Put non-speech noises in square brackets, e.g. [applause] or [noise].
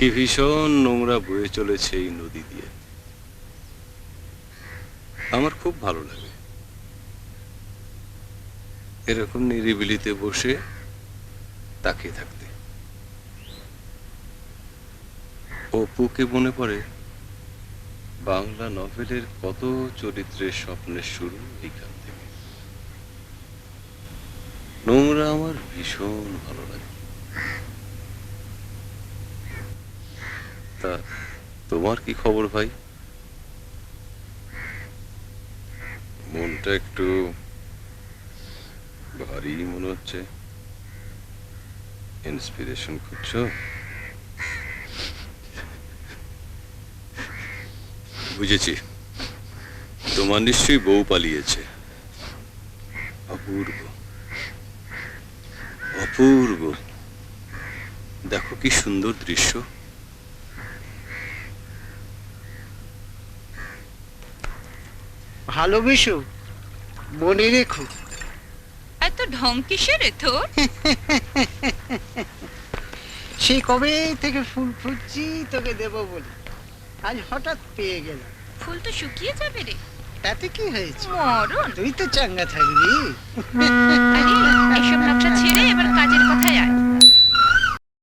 কি ভীষণ নোংরা বয়ে চলেছে এই নদী দিয়ে। আমার খুব ভালো লাগে। এরকম নিরিবিলিতে বসে তাকিয়ে থাকতে। অপুকে মনে পড়ে? বাংলা নভেলের কত চরিত্রের স্বপ্নের শুরু এইখান থেকে। নোংরা আমার ভীষণ ভালো লাগে। তা তোমার কি খবর ভাই? মনটা একটু ভারী মনে হচ্ছে। ইন্সপিরেশন খুঁজছো? বুঝেছি। তোমার নিশ্চয়ই বউ পালিয়েছে। অপূর্ব। অপূর্ব। দেখো কি সুন্দর দৃশ্য। ভালোবেসো মনে রেখো। এত ঢং কিসের তোর? [laughs] সেই কবে থেকে ফুল ফুটছি তোকে দেব বলে। আজ হঠাৎ পেয়ে গেলাম। ফুল তো শুকিয়ে যাবে রে। তাতে কি হয়েছে? মরণ। তুই তো চাঙ্গা থাকবি। আরে এসব নকশা